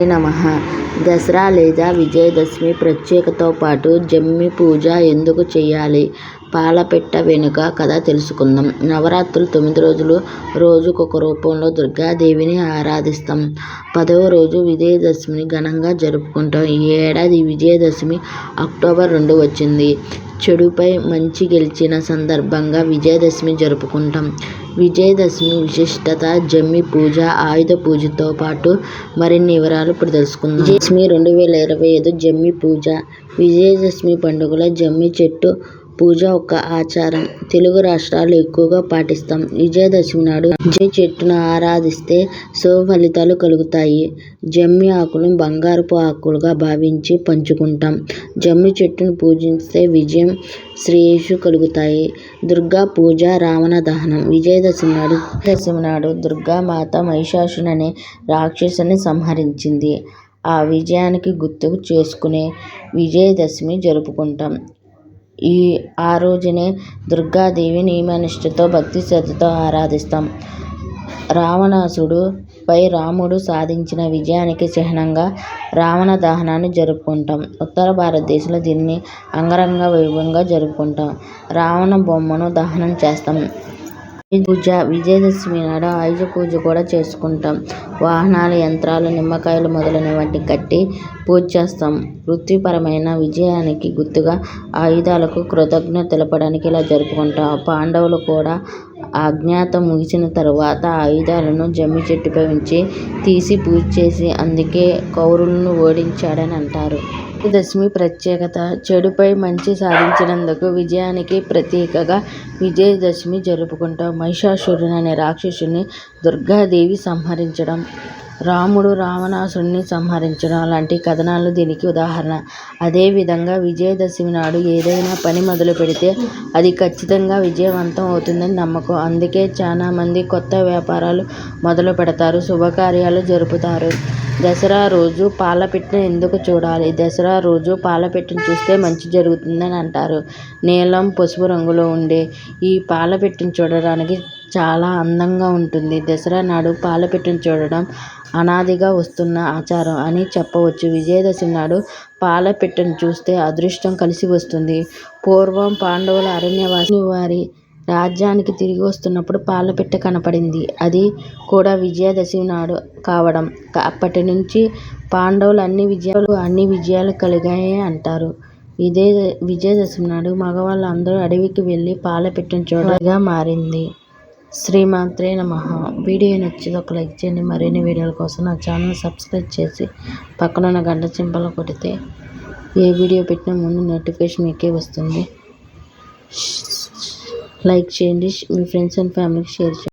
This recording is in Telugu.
నమ. దసరా లేదా విజయదశమి ప్రత్యేకతో పాటు జమ్మి పూజ ఎందుకు చేయాలి? పాలపిట్ట వెనుక కథ తెలుసుకుందాం. నవరాత్రులు తొమ్మిది రోజులు రోజుకొక రూపంలో దుర్గాదేవిని ఆరాధిస్తాం. పదవ రోజు విజయదశమిని ఘనంగా జరుపుకుంటాం. ఈ ఏడాది విజయదశమి అక్టోబర్ రెండు వచ్చింది. చెడుపై మంచి గెలిచిన సందర్భంగా విజయదశమి జరుపుకుంటాం. విజయదశమి విశిష్టత జమ్మి పూజ ఆయుధ పూజతో పాటు మరిన్ని వివరాలు ఇప్పుడు తెలుసుకుందాం. విజయదశమి రెండు వేల ఇరవై ఐదు జమ్మి పూజ. విజయదశమి పండుగలో జమ్మి చెట్టు పూజ ఒక ఆచారం. తెలుగు రాష్ట్రాల్లో ఎక్కువగా పాటిస్తాం. విజయదశమి నాడు జమ్మి చెట్టును ఆరాధిస్తే శుభ ఫలితాలు కలుగుతాయి. జమ్మి ఆకులను బంగారపు ఆకులుగా భావించి పంచుకుంటాం. జమ్మి చెట్టును పూజిస్తే విజయం శ్రేయస్సు కలుగుతాయి. దుర్గా పూజ రావణ దహనం. విజయదశమి నాడు విజయదశమి నాడు దుర్గామాత మహిషాసుని అనే రాక్షసుని సంహరించింది. ఆ విజయానికి గుర్తు చేసుకునే విజయదశమి జరుపుకుంటాం. ఈ ఆ రోజునే దుర్గాదేవి నియమనిష్టతో భక్తి శ్రద్ధతో ఆరాధిస్తాం. రావణాసుడు పై రాముడు సాధించిన విజయానికి చిహ్నంగా రావణ దహనాన్ని జరుపుకుంటాం. ఉత్తర భారతదేశంలో దీన్ని అంగరంగ వైభవంగా జరుపుకుంటాం. రావణ బొమ్మను దహనం చేస్తాం. పూజ విజయదశమి నాడు ఆయుధ పూజ కూడా చేసుకుంటాం. వాహనాలు యంత్రాలు నిమ్మకాయలు మొదలైన వాటిని కట్టి పూజ చేస్తాం. వృత్తిపరమైన విజయానికి గుర్తుగా ఆయుధాలకు కృతజ్ఞత తెలపడానికి ఇలా జరుపుకుంటాం. పాండవులు కూడా అజ్ఞాతం ముగిసిన తరువాత ఆయుధాలను జమ్మి చెట్టుపై ఉంచి తీసి పూజ చేసి అందుకే కౌరవులను ఓడించాడని అంటారు. విజయదశమి ప్రత్యేకత. చెడుపై మంచి సాధించినందుకు విజయానికి ప్రతీకగా విజయదశమి జరుపుకుంటాం. మహిషాసురుడు అనే రాక్షసుని దుర్గాదేవి సంహరించడం. రాముడు రావణాసురుడిని సంహరించడం లాంటి కథనాలు దీనికి ఉదాహరణ. అదేవిధంగా విజయదశమి నాడు ఏదైనా పని మొదలు పెడితే అది ఖచ్చితంగా విజయవంతం అవుతుందని నమ్మకం. అందుకే చాలా మంది కొత్త వ్యాపారాలు మొదలు పెడతారు శుభకార్యాలు జరుపుతారు. దసరా రోజు పాలపిట్టను ఎందుకు చూడాలి? దసరా రోజు పాలపిట్టను చూస్తే మంచి జరుగుతుందని అంటారు. నీలం పసుపు రంగులో ఉండే ఈ పాలపిట్టను చూడడానికి చాలా అందంగా ఉంటుంది. దసరా నాడు పాలపిట్టను చూడడం అనాదిగా వస్తున్న ఆచారం అని చెప్పవచ్చు. విజయదశమి నాడు పాలపిట్టను చూస్తే అదృష్టం కలిసి వస్తుంది. పూర్వం పాండవుల అరణ్యవాసి వారి రాజ్యానికి తిరిగి వస్తున్నప్పుడు పాలపిట్ట కనపడింది. అది కూడా విజయదశమి నాడు కావడం. అప్పటి నుంచి పాండవులు అన్ని విజయాలు అన్ని విజయాలు కలిగాయి అంటారు. ఇదే విజయదశమి నాడు మగవాళ్ళు అందరూ అడవికి వెళ్ళి పాలపిట్టను చూడగా మారింది. శ్రీమాత్రే నమః. వీడియో నచ్చితే ఒక లైక్ చేయండి. మరిన్ని వీడియోల కోసం నా ఛానల్ సబ్స్క్రైబ్ చేసి పక్కనున్న గంట చింపలు కొడితే ఏ వీడియో పెట్టినా ముందు నోటిఫికేషన్ మీకే వస్తుంది. లైక్ చేయండి మీ ఫ్రెండ్స్ అండ్ ఫ్యామిలీకి షేర్ చేయండి.